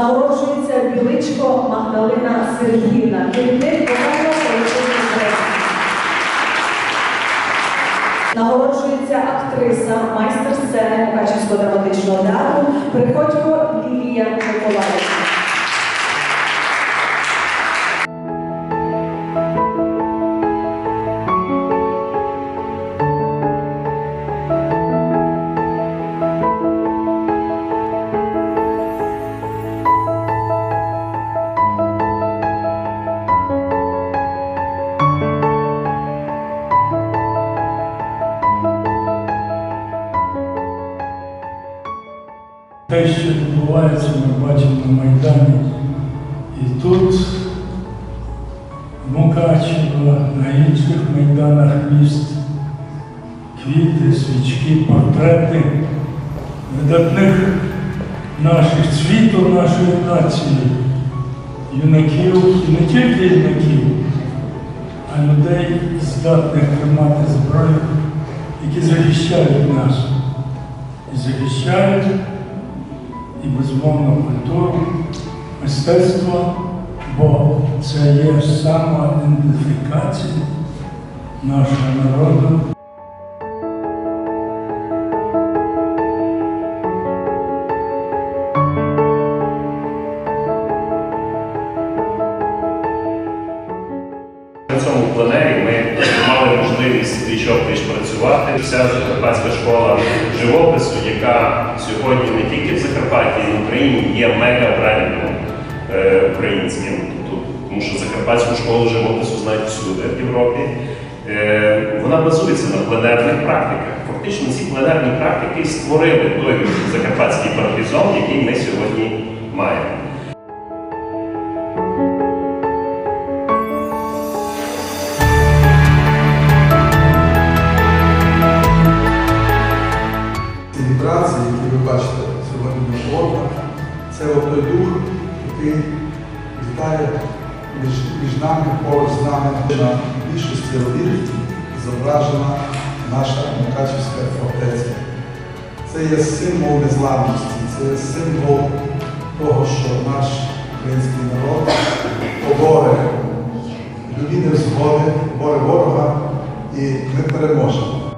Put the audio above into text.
Нагороджується біличко Магдалина Сергіївна. Нагороджується актриса, майстер сцени Мукачівського драматичного театру Приходько Лілія Миколаївна. Те, що відбувається, ми бачимо на Майдані. І тут, в Мукачево, на інших майданах міст, квіти, свічки, портрети видатних наших світу, нашої нації, юнаків, і не тільки юнаків, а людей, здатних тримати зброю, які захищають нас. І захищають і безумовно культуру, мистецтво, бо це є самоідентифікація нашого народу. Пліч-опліч працювати. Вся Закарпатська школа живопису, яка сьогодні не тільки в Закарпатті, і в Україні є мега-брендом е, українським. Тобто, тому що Закарпатську школу живопису знають всюди в Європі. Е, Вона базується на пленерних практиках. Фактично ці пленерні практики створили той закарпатський парадізон, який ми сьогодні маємо. Сьогодні на це той дух, який вітає між, між нами, поруч з нами. На більшості робіт зображена наша Мукачівська фортеця. Це є символ незламності, це є символ того, що наш український народ поборе любі невзгоди, поборе ворога, і ми переможемо.